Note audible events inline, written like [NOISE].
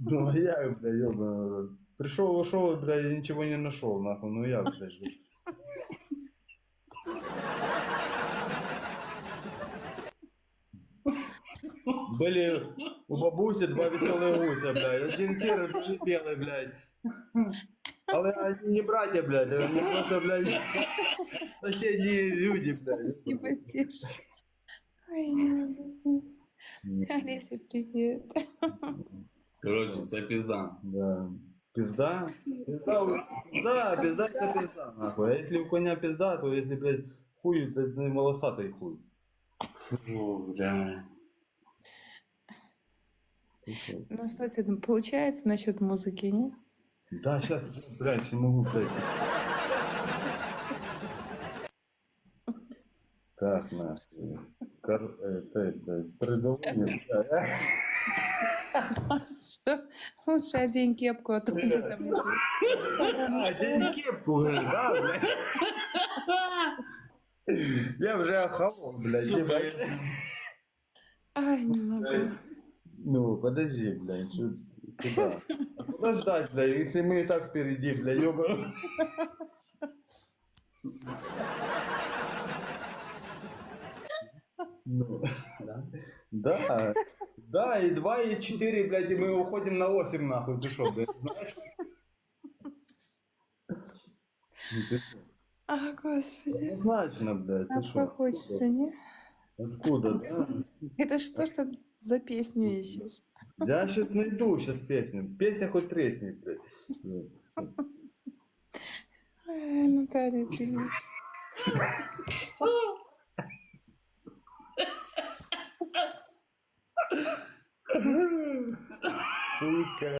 Ну, а я, бля, ёбаный. Пришел, ушел, бля, и ничего не нашел, нахуй. Ну, я, блядь. Были у бабуси два веселые гуся, блядь. Один серый, другой белый, блядь. Але они не братья, блядь, они просто, блядь, соседние люди, блядь. Спасибо, Серж. Ой, не могу. Олеся, привет. Короче, це пізда. Да. Пизда? Пизда, да, пизда это пизда, нахуй. А если у коня пизда, то если, блядь, хуй, то это волосатый хуй. О, бля. Ну что тебе там получается насчет музыки, не? Да, сейчас, блядь, не могу, блядь. Так, нахуй. Кор... Это, это, придумали? Лучше одень кепку, а то где там А, день кепку, да, блядь? Я уже охавал, блядь. Ай, не могу. Ну, подожди, блядь, что, куда? Куда ждать, блядь, если мы и так впереди, блядь, ёбаный. Ну, да, да, и 2, и 4, блядь, и мы уходим на 8, нахуй, ты шо, блядь, знаешь? Ну, ты шо? А, господи. Однозначно, блядь, ты Так шо? хочется, не? Откуда, да? Это что ж там за песню ищешь? Я сейчас найду сейчас песню. Песня хоть треснет, блядь. Ай, Наталья, привет. [LAUGHS] Fui, cara.